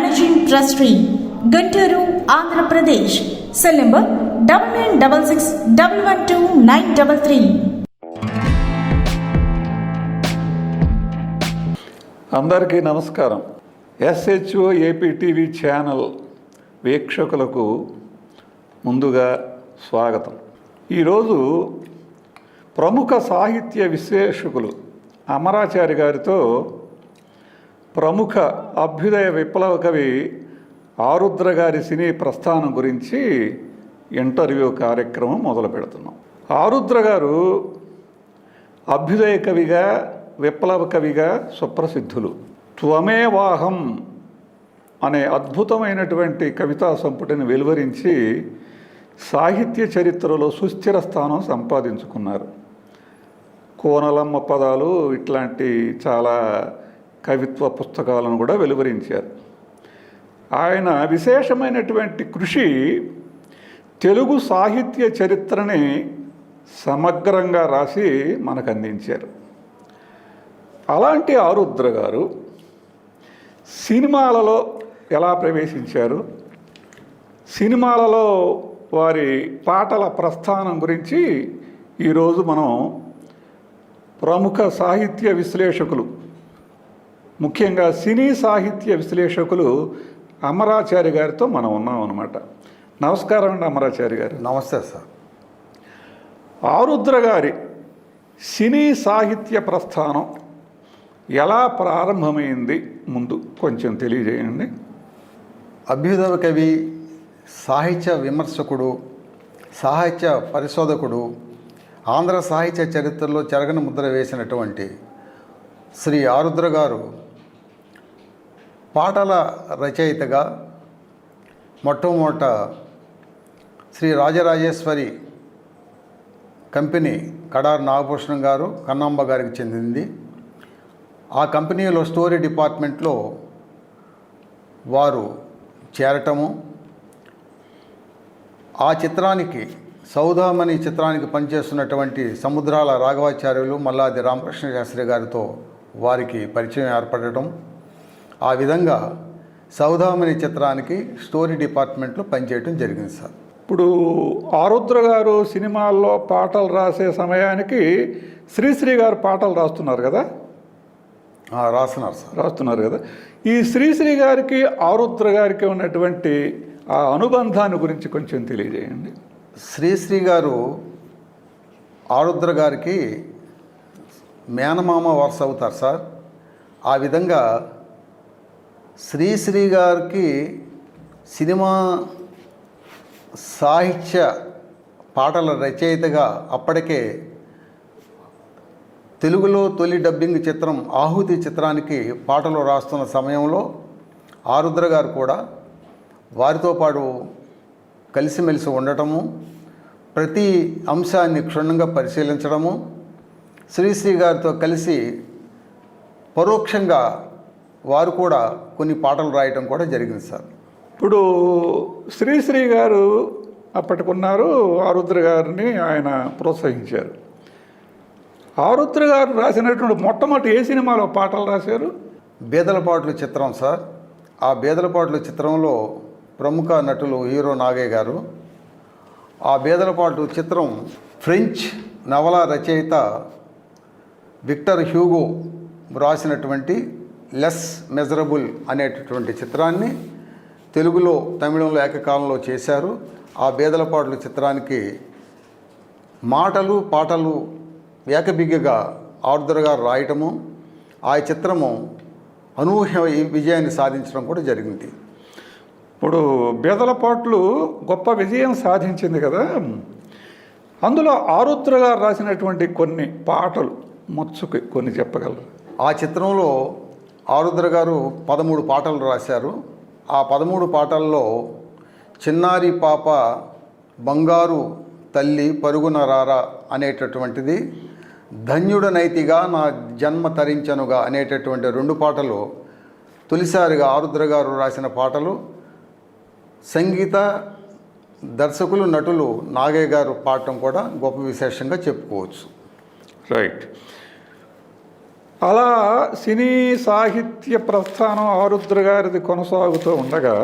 managing trustee Guntur Andhra Pradesh cell number double nine double six double one two nine double three అందరికీ నమస్కారం. SHO AP TV channel వీక్షకులకు ముందుగా స్వాగతం. ఈరోజు ప్రముఖ సాహిత్య విశ్లేషకులు అమరాచారి గారితో ప్రముఖ అభ్యుదయ విప్లవ కవి ఆరుద్ర గారి సినీ ప్రస్థానం గురించి ఇంటర్వ్యూ కార్యక్రమం మొదలు పెడుతున్నాం. ఆరుద్ర గారు అభ్యుదయ కవిగా విప్లవ కవిగా సుప్రసిద్ధులు. త్వమేవాహం అనే అద్భుతమైనటువంటి కవితా సంపుటిని వెలువరించి సాహిత్య చరిత్రలో సుస్థిర స్థానం సంపాదించుకున్నారు. కోనలమ్మ పదాలు ఇట్లాంటి చాలా కవిత్వ పుస్తకాలను కూడా వెలువరించారు. ఆయన విశేషమైనటువంటి కృషి తెలుగు సాహిత్య చరిత్రని సమగ్రంగా రాసి మనకు అందించారు అలాంటి ఆరుద్ర గారు సినిమాలలో ఎలా ప్రవేశించారు? సినిమాలలో వారి పాటల ప్రస్థానం గురించి ఈరోజు మనం ప్రముఖ సాహిత్య విశ్లేషకులు ముఖ్యంగా సినీ సాహిత్య విశ్లేషకులు అమరాచారి గారితో మనం ఉన్నాం అనమాట నమస్కారం అండి అమరాచారి గారు. నమస్తే సార్. ఆరుద్ర గారి సినీ సాహిత్య ప్రస్థానం ఎలా ప్రారంభమైంది ముందు కొంచెం తెలియజేయండి. అభ్యుదయ కవి సాహిత్య విమర్శకుడు సాహిత్య పరిశోధకుడు ఆంధ్ర సాహిత్య చరిత్రలో చెరగని ముద్ర వేసినటువంటి శ్రీ ఆరుద్ర గారు పాటల రచయితగా మొట్టమొదట శ్రీ రాజరాజేశ్వరి కంపెనీ కడార్ నాగభూషణం గారు కన్నాంబ గారికి చెందింది. ఆ కంపెనీలో స్టోరీ డిపార్ట్మెంట్లో వారు చేరటము. ఆ చిత్రానికి సౌధామణి చిత్రానికి పనిచేస్తున్నటువంటి సముద్రాల రాఘవాచార్యులు మల్లాది రామకృష్ణ శాస్త్రి గారితో వారికి పరిచయం ఏర్పడటం. ఆ విధంగా సౌదామణి చిత్రానికి స్టోరీ డిపార్ట్మెంట్లో పనిచేయడం జరిగింది సార్. ఇప్పుడు ఆరుద్ర గారు సినిమాల్లో పాటలు రాసే సమయానికి శ్రీశ్రీ గారు పాటలు రాస్తున్నారు కదా? రాస్తున్నారు సార్. రాస్తున్నారు కదా. ఈ శ్రీశ్రీ గారికి ఆరుద్ర గారికి ఉన్నటువంటి ఆ అనుబంధాన్ని గురించి కొంచెం తెలియజేయండి. శ్రీశ్రీ గారు ఆరుద్ర గారికి మేనమామ వరుస అవుతారు సార్. ఆ విధంగా శ్రీశ్రీ గారికి సినిమా సాహిత్య పాటల రచయితగా అప్పటికే తెలుగులో తొలి డబ్బింగ్ చిత్రం ఆహుతి చిత్రానికి పాటలు రాస్తున్న సమయంలో ఆరుద్ర గారు కూడా వారితో పాటు కలిసిమెలిసి ఉండటము ప్రతి అంశాన్ని క్షుణ్ణంగా పరిశీలించడము శ్రీశ్రీ గారితో కలిసి పరోక్షంగా వారు కూడా కొన్ని పాటలు రాయటం కూడా జరిగింది సార్. ఇప్పుడు శ్రీశ్రీ గారు అప్పటికున్నారు ఆరుద్ర గారిని ఆయన ప్రోత్సహించారు. ఆరుద్ర గారు రాసినటువంటి మొట్టమొదటి ఏ సినిమాలో పాటలు రాశారు? బేదలపాట్లు చిత్రం సార్. ఆ బేదలపాట్లు చిత్రంలో ప్రముఖ నటులు హీరో నాగయ్య గారు. ఆ బేదలపాట్లు చిత్రం ఫ్రెంచ్ నవల రచయిత విక్టర్ హ్యూగో రాసినటువంటి లెస్ మెజరబుల్ అనేటటువంటి చిత్రాన్ని తెలుగులో తమిళంలో ఏకకాలంలో చేశారు. ఆ బేదలపాట్లు చిత్రానికి మాటలు పాటలు ఏకబిగ్గగా ఆర్దర్ గారు రాయటము ఆ చిత్రము అనూహ్య విజయాన్ని సాధించడం కూడా జరిగింది. ఇప్పుడు బెదలపాట్లు గొప్ప విజయం సాధించింది కదా. అందులో ఆరుద్ర గారు రాసినటువంటి కొన్ని పాటలు మచ్చుకి కొన్ని చెప్పగలరు? ఆ చిత్రంలో ఆరుద్ర గారు పదమూడు పాటలు రాశారు. ఆ పదమూడు పాటల్లో చిన్నారి పాప బంగారు తల్లి పరుగున రారా అనేటటువంటిది ధన్యుడనైతిగా నా జన్మ తరించనుగా అనేటటువంటి రెండు పాటలు తొలిసారిగా ఆరుద్ర గారు రాసిన పాటలు. సంగీత దర్శకులు నటులు నాగయ్య గారు పాడటం కూడా గొప్ప విశేషంగా చెప్పుకోవచ్చు. రైట్ అలా సినీ సాహిత్య ప్రస్థానం ఆరుద్ర గారిది కొనసాగుతూ ఉండగా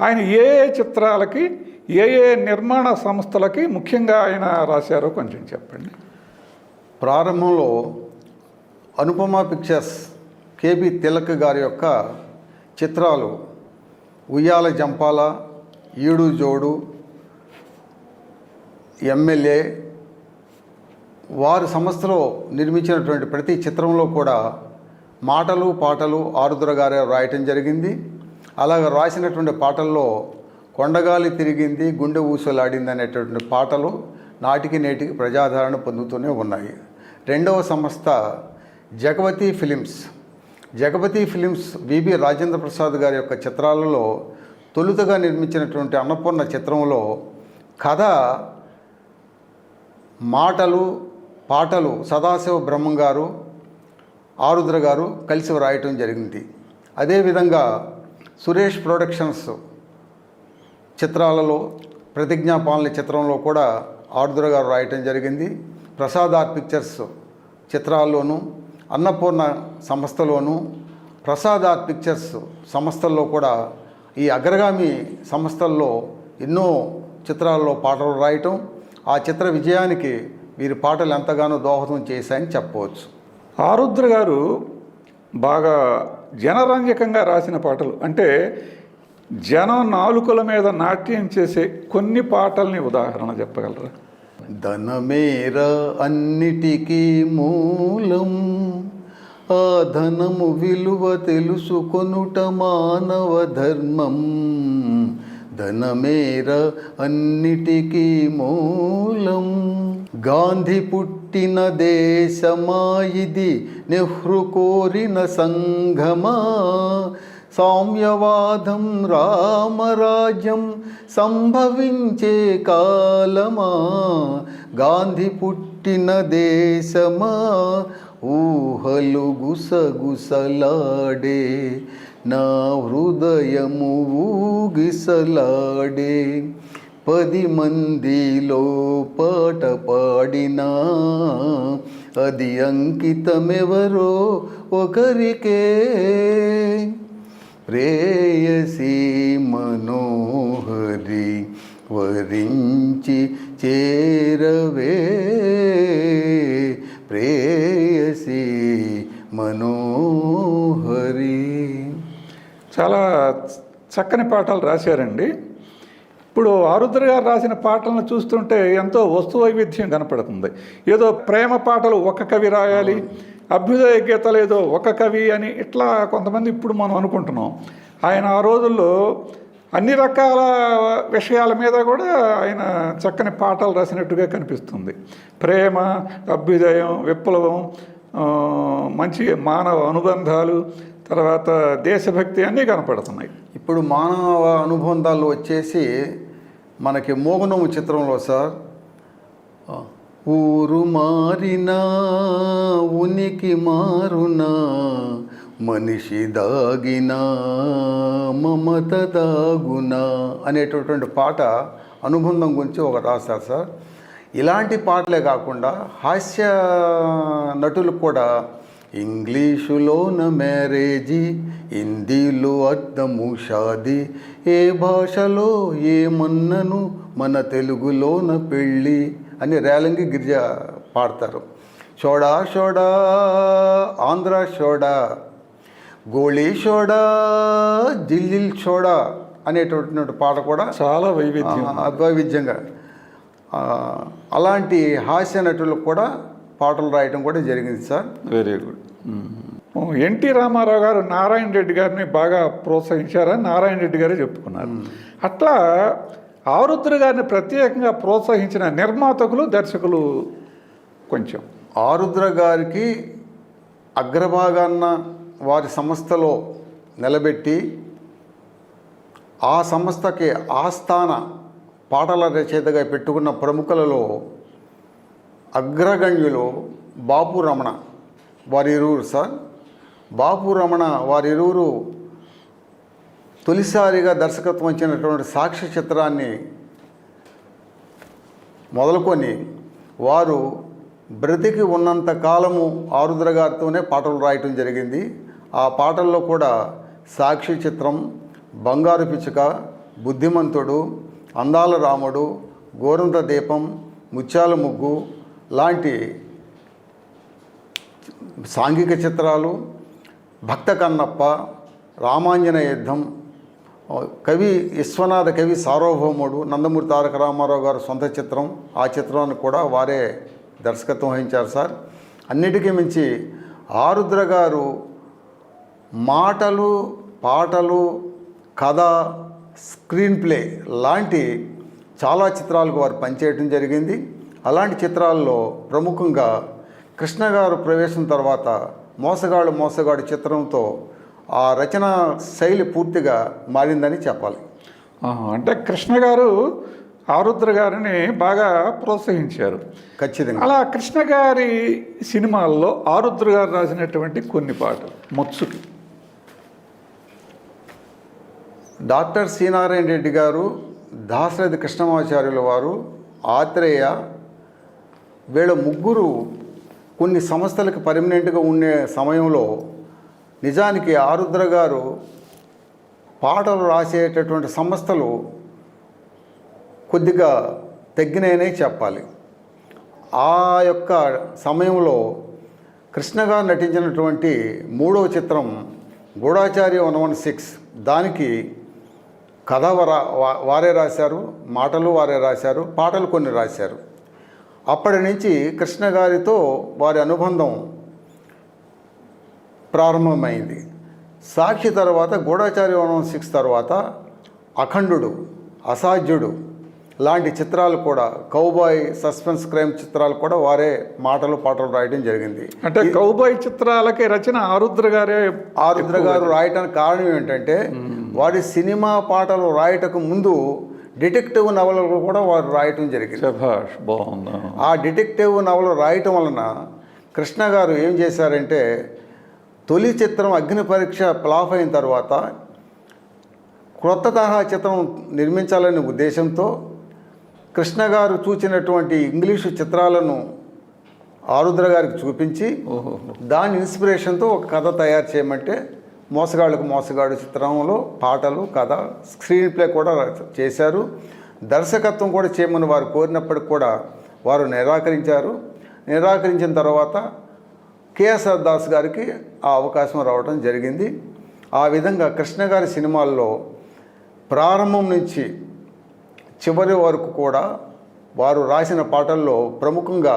ఆయన ఏ ఏ చిత్రాలకి ఏ ఏ నిర్మాణ సంస్థలకి ముఖ్యంగా ఆయన రాశారో కొంచెం చెప్పండి. ప్రారంభంలో అనుపమ పిక్చర్స్ కేబి తిలక్ గారి యొక్క చిత్రాలు ఉయ్యాల జంపాల ఈడు జోడు ఎమ్మెల్యే వారు సంస్థలో నిర్మించినటువంటి ప్రతి చిత్రంలో కూడా మాటలు పాటలు ఆరుద్ర గారే రాయటం జరిగింది. అలాగ రాసినటువంటి పాటల్లో కొండగాలి తిరిగింది గుండె ఊసలాడింది అనేటటువంటి పాటలు నాటికి నేటికి ప్రజాదరణ పొందుతూనే ఉన్నాయి. రెండవ సంస్థ Jagapathi films. Jagapathi films V B Rajendra Prasad గారి యొక్క చిత్రాలలో తొలుతగా నిర్మించినటువంటి అన్నపూర్ణ చిత్రంలో కథ మాటలు పాటలు సదాశివ బ్రహ్మం గారు ఆరుద్ర గారు కలిసి వ్రాయటం జరిగింది. అదేవిధంగా సురేష్ ప్రొడక్షన్స్ చిత్రాలలో ప్రతిజ్ఞాపాలన చిత్రంలో కూడా ఆరుద్ర గారు రాయటం జరిగింది. ప్రసాద్ ఆర్ట్ పిక్చర్స్ చిత్రాల్లోనూ అన్నపూర్ణ సంస్థలోనూ ప్రసాద్ ఆర్ట్ పిక్చర్స్ సంస్థల్లో కూడా ఈ అగ్రగామి సంస్థల్లో ఎన్నో చిత్రాల్లో పాటలు రాయటం ఆ చిత్ర విజయానికి వీరి పాటలు ఎంతగానో దోహదం చేశాయని చెప్పవచ్చు. ఆరుద్ర గారు బాగా జనరంజకంగా రాసిన పాటలు. అంటే జనం నాలుకల మీద నాట్యం చేసే కొన్ని పాటల్ని ఉదాహరణ చెప్పగలరా? ధనమేర అన్నిటికీ మూలం ఆ ధనము విలువ తెలుసుకొనుట మానవ ధర్మం. ధనమేర అన్నిటికీ మూలం. గాంధీ పుట్టిన దేశమా ఇది? నెహ్రు కోరిన సంఘమా? సామ్యవాదం రామరాజ్యం సంభవించే కాలమా? గాంధీ పుట్టిన దేశమా? ఊహలు గుసగుసలాడే నా హృదయము ఊగిసలాడే. పది మందిలో పాట పాడినా. అది అంకితమెవరో ఒకరికే. ప్రేయసి మనోహరి వరించి చేరవే. ప్రేయసి మనో చాలా చక్కని పాటలు రాశారండి. ఇప్పుడు ఆరుద్ర గారు రాసిన పాటలను చూస్తుంటే ఎంతో వస్తు వైవిధ్యం కనపడుతుంది. ఏదో ప్రేమ పాటలు ఒక కవి రాయాలి అభ్యుదయ గీతలు ఏదో ఒక కవి అని ఇట్లా కొంతమంది ఇప్పుడు మనం అనుకుంటున్నాం. ఆయన ఆ రోజుల్లో అన్ని రకాల విషయాల మీద కూడా ఆయన చక్కని పాటలు రాసినట్టుగా కనిపిస్తుంది. ప్రేమ అభ్యుదయం విప్లవం మంచి మానవ అనుబంధాలు తర్వాత దేశభక్తి అన్నీ కనపడుతున్నాయి. ఇప్పుడు మానవ అనుబంధాలు వచ్చేసి మనకి మోగనము చిత్రంలో సార్. ఊరు మారినా ఉనికి మారునా మనిషి దాగినా మమత దాగునా అనేటటువంటి పాట అనుబంధం గురించి ఒక రాశారు సార్. ఇలాంటి పాటలే కాకుండా హాస్య నటులు కూడా ఇంగ్లీషులోన మ్యారేజీ హిందీలో అర్థము షాది. ఏ భాషలో ఏమన్నను మన తెలుగులోన పెళ్ళి అని రేలంగి గిరిజ పాడతారు. షోడా షోడా ఆంధ్ర షోడా గోళీ షోడా జిల్లిల్ షోడా అనేటటువంటి పాట కూడా చాలా వైవిధ్యం. వైవిధ్యంగా. అలాంటి హాస్య నటులకు కూడా పాటలు రాయటం కూడా జరిగింది sir. Very good. N T Rama Rao గారు నారాయణ రెడ్డి గారిని బాగా ప్రోత్సహించారని నారాయణ రెడ్డి గారే చెప్పుకున్నారు. అట్లా ఆరుద్ర గారిని ప్రత్యేకంగా ప్రోత్సహించిన నిర్మాతకులు దర్శకులు కొంచెం. ఆరుద్ర గారికి అగ్రభాగాన్న వారి సంస్థలో నిలబెట్టి ఆ సంస్థకి ఆస్థాన పాటల రచయితగా పెట్టుకున్న ప్రముఖులలో అగ్రగణ్యులు బాపు రమణ వారి సార్. బాపు రమణ వారి తొలిసారిగా దర్శకత్వం ఇచ్చినటువంటి సాక్ష్య చిత్రాన్ని మొదలుకొని వారు బ్రతికి ఉన్నంత కాలము ఆరుద్ర గారితోనే పాటలు రాయటం జరిగింది. ఆ పాటల్లో కూడా సాక్షి చిత్రం బంగారు పిచ్చుక బుద్ధిమంతుడు అందాల రాముడు గోరంత దీపం ముత్యాల ముగ్గు లాంటి సాంఘిక చిత్రాలు భక్త కన్నప్ప రామాంజన యుద్ధం కవి విశ్వనాథ కవి సార్వభౌముడు నందమూరి తారక రామారావు గారు సొంత చిత్రం ఆ చిత్రాన్ని కూడా వారే దర్శకత్వం వహించారు సార్. అన్నిటికీ మించి ఆరుద్ర గారు మాటలు పాటలు కథ స్క్రీన్ ప్లే లాంటి చాలా చిత్రాలకు వారు పనిచేయడం జరిగింది. అలాంటి చిత్రాల్లో ప్రముఖంగా కృష్ణ గారు ప్రవేశం తర్వాత మోసగాడు మోసగాడు చిత్రంతో ఆ రచన శైలి పూర్తిగా మారిందని చెప్పాలి. అంటే కృష్ణ గారు ఆరుద్ర గారిని బాగా ప్రోత్సహించారు. ఖచ్చితంగా. అలా కృష్ణ గారి సినిమాల్లో ఆరుద్ర గారు రాసినటువంటి కొన్ని పాటలు మొత్సుకి డాక్టర్ శ్రీనారాయణ రెడ్డి గారు దాశరథి కృష్ణమాచార్యుల వారు ఆత్రేయ వీళ్ళ ముగ్గురు కొన్ని సంస్థలకు పర్మనెంట్గా ఉండే సమయంలో నిజానికి ఆరుద్ర గారు పాటలు రాసేటటువంటి సంస్థలు కొద్దిగా తగ్గినాయనే చెప్పాలి. ఆ యొక్క సమయంలో కృష్ణ గారు నటించినటువంటి మూడవ చిత్రం గూఢాచార్య వన్ వన్ సిక్స్ దానికి కథ వరా వా- వారే రాశారు మాటలు వారే రాశారు పాటలు కొన్ని రాశారు. అప్పటి నుంచి కృష్ణ గారితో వారి అనుబంధం ప్రారంభమైంది. సాక్షి తర్వాత గూఢాచార్య వన్ సిక్స్ తర్వాత అఖండుడు అసాధ్యుడు లాంటి చిత్రాలు కూడా కౌబాయ్ సస్పెన్స్ క్రైమ్ చిత్రాలు కూడా వారే మాటలు పాటలు రాయడం జరిగింది. అంటే కౌబాయ్ చిత్రాలకి రచన ఆరుద్ర గారే ఆరుద్ర గారు రాయటానికి కారణం ఏంటంటే వారి సినిమా పాటలు రాయటకు ముందు డిటెక్టివ్ నవలలు కూడా వారు రాయటం జరిగింది. బాగుందా. ఆ డిటెక్టివ్ నవలు రాయటం వలన కృష్ణ గారు ఏం చేశారంటే తొలి చిత్రం అగ్ని పరీక్ష ఫ్లాప్ అయిన తర్వాత క్రొత్త తరహా చిత్రం నిర్మించాలనే ఉద్దేశంతో కృష్ణ గారు చూచినటువంటి ఇంగ్లీషు చిత్రాలను ఆరుద్ర గారికి చూపించి దాని ఇన్స్పిరేషన్తో ఒక కథ తయారు చేయమంటే మోసగాళ్ళకు మోసగాడు చిత్రంలో పాటలు కథ స్క్రీన్ ప్లే కూడా చేశారు. దర్శకత్వం కూడా చేయమని వారు కోరినప్పటికి కూడా వారు నిరాకరించారు. నిరాకరించిన తర్వాత కేఎస్ఆర్ దాస్ గారికి ఆ అవకాశం రావడం జరిగింది. ఆ విధంగా కృష్ణ గారి సినిమాల్లో ప్రారంభం నుంచి చివరి వరకు కూడా వారు రాసిన పాటల్లో ప్రముఖంగా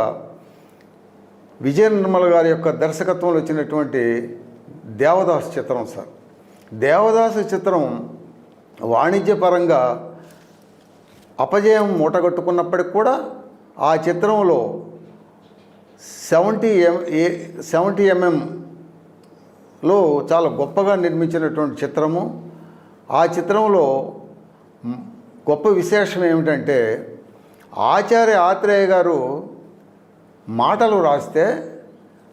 విజయ నిర్మల గారి యొక్క దర్శకత్వంలో వచ్చినటువంటి దేవదాస్ చిత్రం సార్. దేవదాసు చిత్రం వాణిజ్యపరంగా అపజయం మూటగట్టుకున్నప్పటికి కూడా ఆ చిత్రంలో సెవెంటీ ఎం ఏ సెవెంటీ ఎంఎంలో చాలా గొప్పగా నిర్మించినటువంటి చిత్రము. ఆ చిత్రంలో గొప్ప విశేషం ఏమిటంటే ఆచార్య ఆత్రేయ గారు మాటలు రాస్తే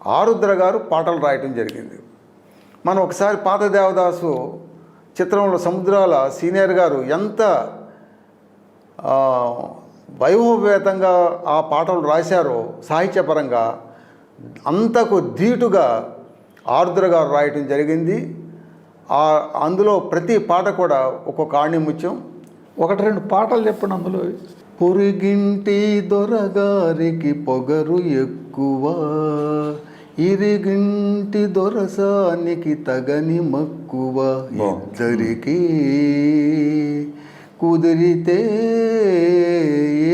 ఆరుద్ర గారు పాటలు రాయటం జరిగింది. మనం ఒకసారి పాత దేవదాసు చిత్రంలో సముద్రాల సీనియర్ గారు ఎంత ఆ, వైభవపేతంగా ఆ పాటలు రాశారో సాహిత్యపరంగా అంతకు ధీటుగా ఆరుద్ర గారు రాయటం జరిగింది. ఆ అందులో ప్రతి పాట కూడా ఒక్కొక్క ఆణిముత్యం ఒకటి రెండు పాటలు చెప్పండి అందులో. పొరిగింటి దొరగారికి పొగరు ఎక్కువ. ఇరిగింటి దొరసానికి తగని మక్కువ ఇద్దరికి కుదిరితే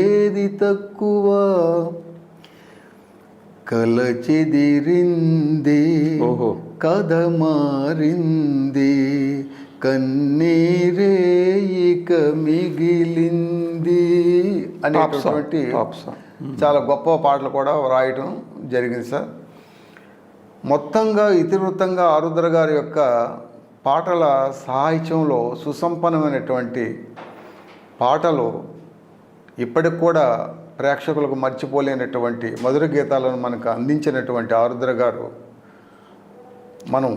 ఏది తక్కువ కల చెదిరింది ఓహో. కథ మారింది కన్నీరే ఇక మిగిలింది అనేటటువంటి. చాలా గొప్ప పాటలు కూడా రాయటం జరిగింది సార్ మొత్తంగా ఇతివృత్తంగా ఆరుద్ర గారి యొక్క పాటల సాహిత్యంలో సుసంపన్నమైనటువంటి పాటలు ఇప్పటికి కూడా ప్రేక్షకులకు మర్చిపోలేనటువంటి మధుర గీతాలను మనకు అందించినటువంటి ఆరుద్ర గారు మనం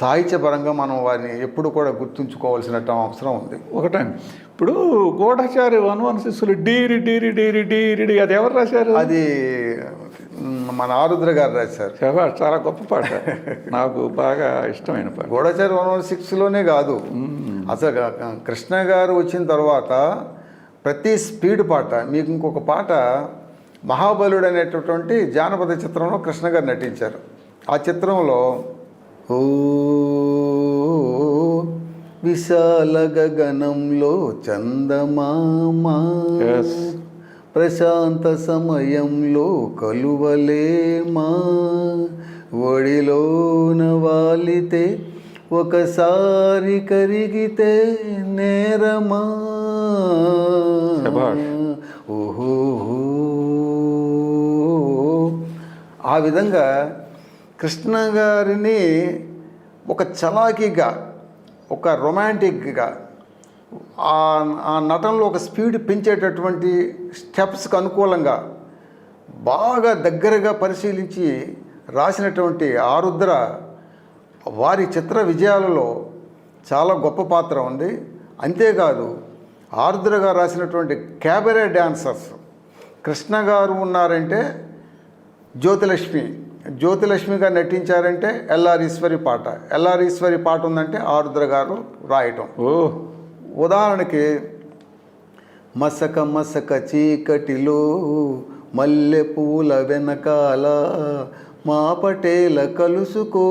సాహిత్యపరంగా మనం వారిని ఎప్పుడు కూడా గుర్తుంచుకోవాల్సిన అవసరం ఉంది. ఒకటండి ఇప్పుడు గూఢచారి వన్ వన్ శిష్యులు డీరి డీరి డీరి డీరి డీ అది ఎవరు రాశారు? అది మన ఆరుద్ర గారు రాశారు. చాలా గొప్ప పాట. నాకు బాగా ఇష్టమైన పాట. గూఢచారి వన్ వన్ సిక్స్లోనే కాదు అసలు కృష్ణ గారు వచ్చిన తర్వాత ప్రతి స్పీడ్ పాట మీకు ఇంకొక పాట మహాబలుడు అనేటటువంటి జానపద చిత్రంలో కృష్ణ గారు నటించారు. ఆ చిత్రంలో ఓ విశాల గగనంలో చందమామ. ప్రశాంత సమయంలో కలువలేమా ఒడిలోన వాలితే ఒకసారి కరిగితే నేరమా. ఓహో ఆ విధంగా కృష్ణ గారిని ఒక చలాకీగా ఒక రొమాంటిక్గా ఆ నటనలో ఒక స్పీడ్ పెంచేటటువంటి స్టెప్స్కి అనుకూలంగా బాగా దగ్గరగా పరిశీలించి రాసినటువంటి ఆరుద్ర వారి చిత్ర విజయాలలో చాలా గొప్ప పాత్ర ఉంది. అంతేకాదు ఆరుద్ర గారు రాసినటువంటి క్యాబరే డ్యాన్సర్స్ కృష్ణ గారు ఉన్నారంటే జ్యోతిలక్ష్మి. జ్యోతిలక్ష్మిగా నటించారంటే ఎల్ఆర్ ఈశ్వరి పాట. ఎల్ఆర్ ఈశ్వరి పాట ఉందంటే ఆరుద్ర గారు రాయటం. ఓ. ఉదాహరణకి మసక మసక చీకటిలో మల్లె పూల వెనకాల మా పటేల కలుసుకో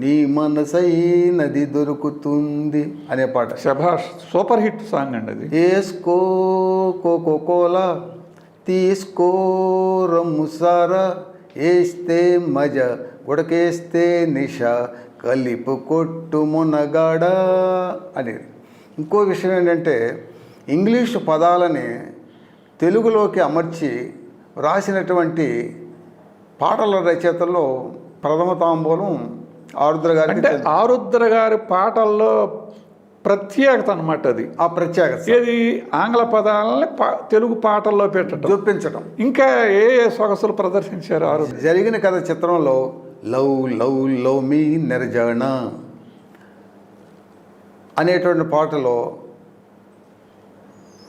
నీ మనసైనది దొరుకుతుంది అనే పాట. శభాష్ సూపర్ హిట్ సాంగ్ అండి అది. వేసుకో కోకో కోలా తీసుకో రమ్ము సారా. వేస్తే మజ ఉడకేస్తే నిష కలిపు కొట్టు మునగాడ అనేది. ఇంకో విషయం ఏంటంటే ఇంగ్లీషు పదాలని తెలుగులోకి అమర్చి రాసినటువంటి పాటల రచయితల్లో ప్రథమ తాంబూలం ఆరుద్ర గారికి అంటే ఆరుద్ర గారి పాటల్లో ప్రత్యేకత అనమాట అది ఆ ప్రత్యేకత. ఏది? ఆంగ్ల పదాలని పా- తెలుగు పాటల్లో పెట్టడం. చూపించడం ఇంకా ఏ ఏ సొగసులు ప్రదర్శించారు ఆరుద్ర జరిగిన కథ చిత్రంలో లవ్ లవ్ లవ్ మీ నిర్జన అనేటువంటి పాటలో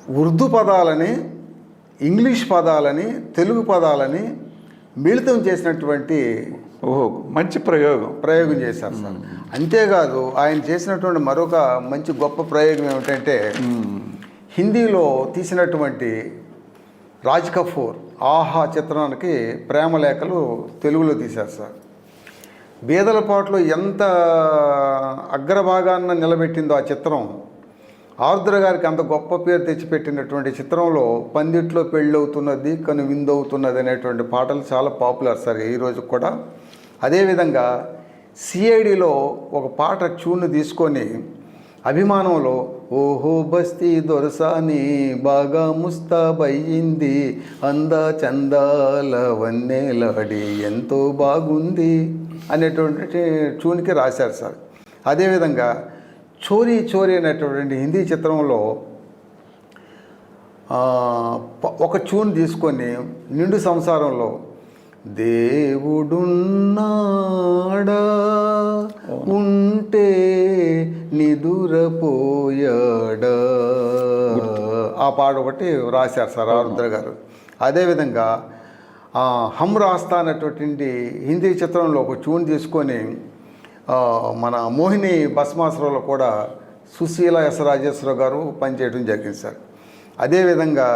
ఉర్దూ పదాలని ఇంగ్లీష్ పదాలని తెలుగు పదాలని మిళితం చేసినటువంటి ఓహో మంచి ప్రయోగం. ప్రయోగం చేశారు సార్. అంతేకాదు ఆయన చేసినటువంటి మరొక మంచి గొప్ప ప్రయోగం ఏమిటంటే హిందీలో తీసినటువంటి రాజ్ కపూర్ ఆహా చిత్రానికి ప్రేమ లేఖలు తెలుగులో తీశారు సార్. బీదల పాటలో ఎంత అగ్రభాగాన్న నిలబెట్టిందో ఆ చిత్రం ఆరుద్ర గారికి అంత గొప్ప పేరు తెచ్చిపెట్టినటువంటి చిత్రంలో పందిట్లో పెళ్ళవుతున్నది కను విందవుతున్నది అనేటువంటి పాటలు చాలా పాపులర్ సార్. ఈ రోజు కూడా అదేవిధంగా సిఐడిలో ఒక పాట ట్యూన్ తీసుకొని అభిమానంలో ఓహో బస్తీ దొరసాని బాగా ముస్తాబయ్యింది అందా చందాల వన్నేలాడి ఎంతో బాగుంది అనేటువంటి ట్యూన్కి రాశారు సార్. అదేవిధంగా చోరీ చోరీ అనేటువంటి హిందీ చిత్రంలో ఒక ట్యూన్ తీసుకొని నిండు సంసారంలో దేవుడున్ నిదురపోయాడా ఆ పాట ఒకటి రాశారు సార్ ఆరుద్ర గారు. అదేవిధంగా హమ్ రాస్తా అనేటువంటి హిందీ చిత్రంలో ఒక ట్యూన్ తీసుకొని మన మోహిని భస్మాసురంలో కూడా సుశీల ఎస్ రాజేశ్వర గారు పనిచేయడం జరిగింది సార్. అదేవిధంగా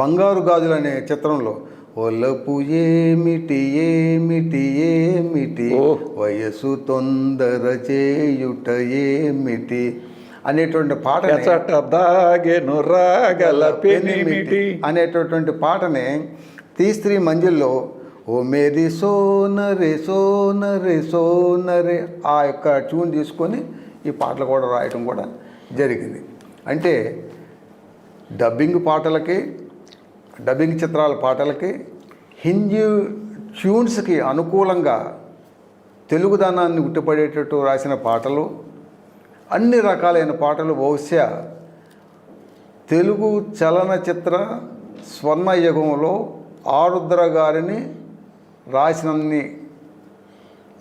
బంగారు గాజులు అనే చిత్రంలో ఒలపు ఏమిటి ఏమిటి ఏమిటి. వయసు తొందర చేయుట ఏమిటి? అనేటువంటి పాట ఎచట దాగెను రాగల పెనిమిటి. అనేటటువంటి పాటని తీస్త్రీ మంజిల్లో ఓ మేరీ సోనరే సోనరే సోనరే ఆ యొక్క ట్యూన్ తీసుకొని ఈ పాటలు కూడా రాయటం కూడా జరిగింది. అంటే డబ్బింగ్ పాటలకి డబ్బింగ్ చిత్రాల పాటలకి హిందీ ట్యూన్స్కి అనుకూలంగా తెలుగుదనాన్ని ఉట్టిపడేటట్టు రాసిన పాటలు అన్ని రకాలైన పాటలు బహుశా తెలుగు చలనచిత్ర స్వర్ణయుగంలో ఆరుద్ర గారిని రాసినన్ని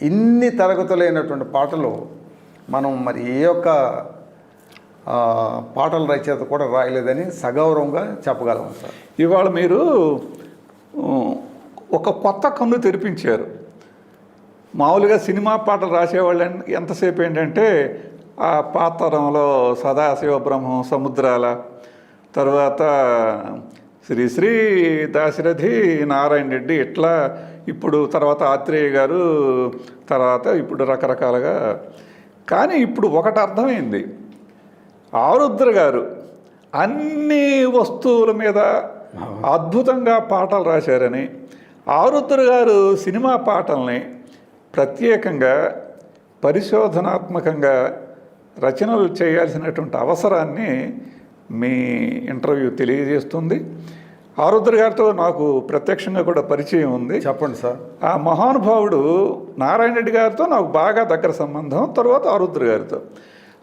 ఇన్ని తరగతులైనటువంటి పాటలు మనం మరి ఏ యొక్క పాటల రచయిత కూడా రాయలేదని సగౌరవంగా చెప్పగలం సార్. ఇవాళ మీరు ఒక కొత్త కన్ను తెరిపించారు. మామూలుగా సినిమా పాటలు రాసేవాళ్ళు ఎంతసేపు ఏంటంటే ఆ పాతరంలో సదాశివ బ్రహ్మం సముద్రాల తర్వాత శ్రీ శ్రీ దాశరథి నారాయణ రెడ్డి ఇట్లా ఇప్పుడు తర్వాత ఆత్రేయ గారు తర్వాత ఇప్పుడు రకరకాలుగా. కానీ ఇప్పుడు ఒకటి అర్థమైంది. ఆరుద్ర గారు అన్ని వస్తువుల మీద అద్భుతంగా పాటలు రాశారని ఆరుద్ర గారు సినిమా పాటల్ని ప్రత్యేకంగా పరిశోధనాత్మకంగా రచనలు చేయాల్సినటువంటి అవసరాన్ని మీ ఇంటర్వ్యూ తెలియజేస్తుంది. ఆరుద్ర గారితో నాకు ప్రత్యక్షంగా కూడా పరిచయం ఉంది. చెప్పండి సార్. ఆ మహానుభావుడు నారాయణ రెడ్డి గారితో నాకు బాగా దగ్గర సంబంధం తర్వాత ఆరుద్ర గారితో.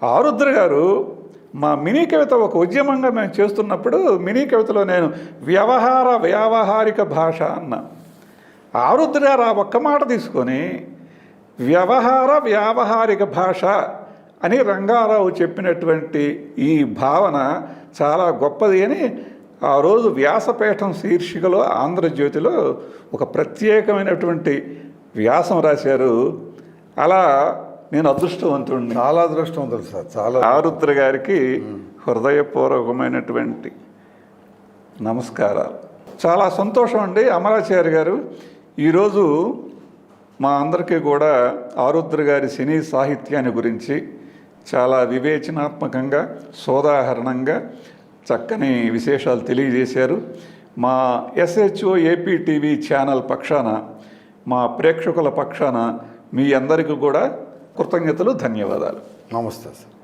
ఆరుద్ర గారు మా మినీ కవిత ఒక ఉద్యమంగా మేము చేస్తున్నప్పుడు మినీ కవితలో నేను వ్యవహార వ్యావహారిక భాష అన్నా. ఆరుద్రారు ఆ ఒక్క మాట తీసుకొని వ్యవహార వ్యావహారిక భాష అని రంగారావు చెప్పినటువంటి ఈ భావన చాలా గొప్పది అని ఆ రోజు వ్యాసపీఠం శీర్షికలో ఆంధ్రజ్యోతిలో ఒక ప్రత్యేకమైనటువంటి వ్యాసం రాశారు. అలా నేను అదృష్టవంతుడిని చాలా అదృష్టవంతులు సార్ చాలా. ఆరుద్ర గారికి హృదయపూర్వకమైనటువంటి నమస్కారాలు. చాలా సంతోషం అండి అమరాచార్య గారు. ఈరోజు మా అందరికీ కూడా ఆరుద్ర గారి సినీ సాహిత్యాన్ని గురించి చాలా వివేచనాత్మకంగా సోదాహరణంగా చక్కని విశేషాలు తెలియజేశారు. మా ఎస్హెచ్ఓ ఏపీ టీవీ ఛానల్ పక్షాన మా ప్రేక్షకుల పక్షాన మీ అందరికీ కూడా కృతజ్ఞతలు ధన్యవాదాలు. నమస్తే సార్.